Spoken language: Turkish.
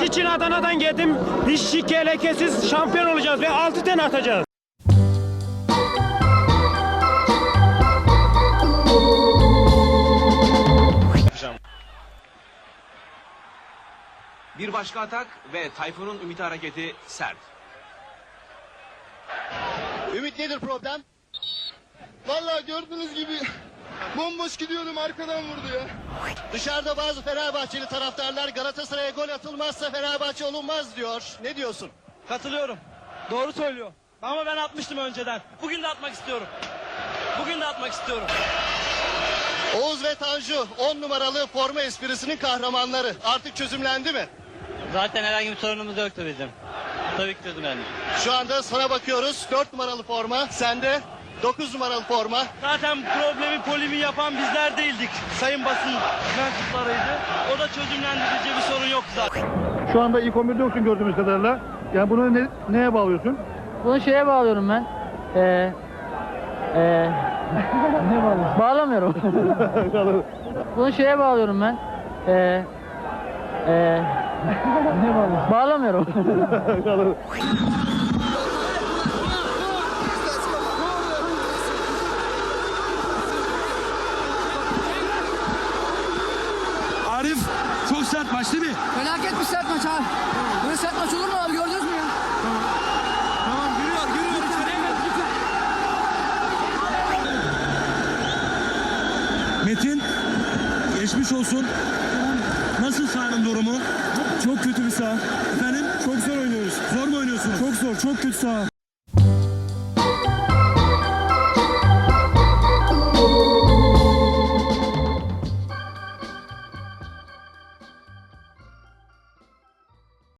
maç için Adana'dan geldim. Hiç şike lekesiz şampiyon olacağız ve 6 tane atacağız. Bir başka atak ve Tayfun'un ümit hareketi sert. Ümit nedir problem? Vallahi gördüğünüz gibi bomboş gidiyordum arkadan vurdu ya. Dışarıda bazı Fenerbahçeli taraftarlar Galatasaray'a gol atılmazsa Fenerbahçe olunmaz diyor. Ne diyorsun? Katılıyorum. Doğru söylüyor. Ama ben atmıştım önceden. Bugün de atmak istiyorum. Bugün de atmak istiyorum. Oğuz ve Tanju 10 numaralı forma esprisinin kahramanları. Artık çözümlendi mi? Zaten herhangi bir sorunumuz yoktu bizim. Tabii ki çözümlendi. Şu anda sana bakıyoruz. 4 numaralı forma sende. 9 numaralı forma. Zaten problemi polimi yapan bizler değildik. Sayın basın mensuplarıydı. O da çözümlendi. Bizce bir sorun yok zaten. Şu anda ilk 11'de yoksun gördüğümüz kadarıyla. Yani bunu ne- neye bağlıyorsun? Bunu şeye bağlıyorum ben. Ee, ee, ne bağlıyorsun? Bağlamıyorum. Bunu şeye bağlıyorum ben. Ee, ee, ne bağlıyorsun? Bağlamıyorum. Arif çok sert maç değil mi? Felaket bir sert maç abi. Böyle sert maç olur mu abi gördünüz mü ya? Tamam giriyor giriyor. Metin geçmiş olsun. Nasıl sahanın durumu? Çok kötü bir saha. Efendim? Çok zor oynuyoruz. Zor mu oynuyorsunuz? Çok zor, çok kötü saha.